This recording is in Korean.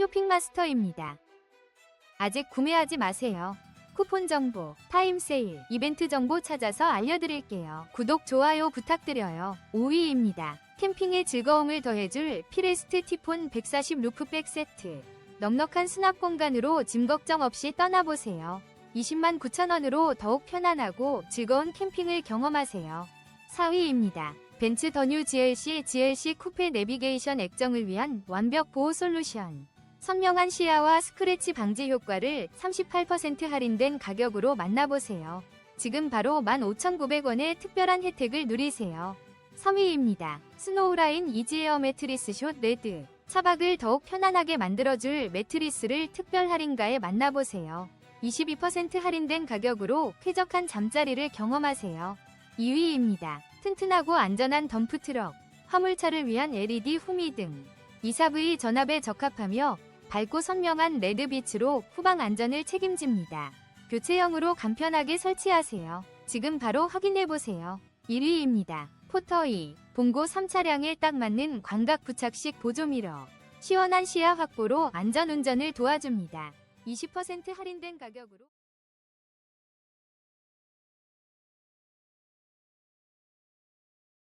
쇼핑마스터입니다. 아직 구매하지 마세요. 쿠폰 정보, 타임 세일, 이벤트 정보 찾아서 알려드릴게요. 구독, 좋아요 부탁드려요. 5위입니다. 캠핑의 즐거움을 더해줄 피레스트 티폰 140 루프백 세트. 넉넉한 수납 공간으로 짐 걱정 없이 떠나보세요. 20만 9천원으로 더욱 편안하고 즐거운 캠핑을 경험하세요. 4위입니다. 벤츠 더뉴 GLC GLC 쿠페 내비게이션 액정을 위한 완벽 보호 솔루션. 선명한 시야와 스크래치 방지 효과를 38% 할인된 가격으로 만나보세요. 지금 바로 15,900원의 특별한 혜택을 누리세요. 3위입니다. 스노우라인 이지에어 매트리스 숏 레드. 차박을 더욱 편안하게 만들어줄 매트리스를 특별 할인가에 만나보세요. 22% 할인된 가격으로 쾌적한 잠자리를 경험하세요. 2위입니다. 튼튼하고 안전한 덤프트럭, 화물차를 위한 LED 후미 등, 24V 전압에 적합하며 밝고 선명한 레드빛으로 후방 안전을 책임집니다. 교체형으로 간편하게 설치하세요. 지금 바로 확인해보세요. 1위입니다. 포터이, 봉고 3차량에 딱 맞는 광각 부착식 보조미러. 시원한 시야 확보로 안전운전을 도와줍니다. 20% 할인된 가격으로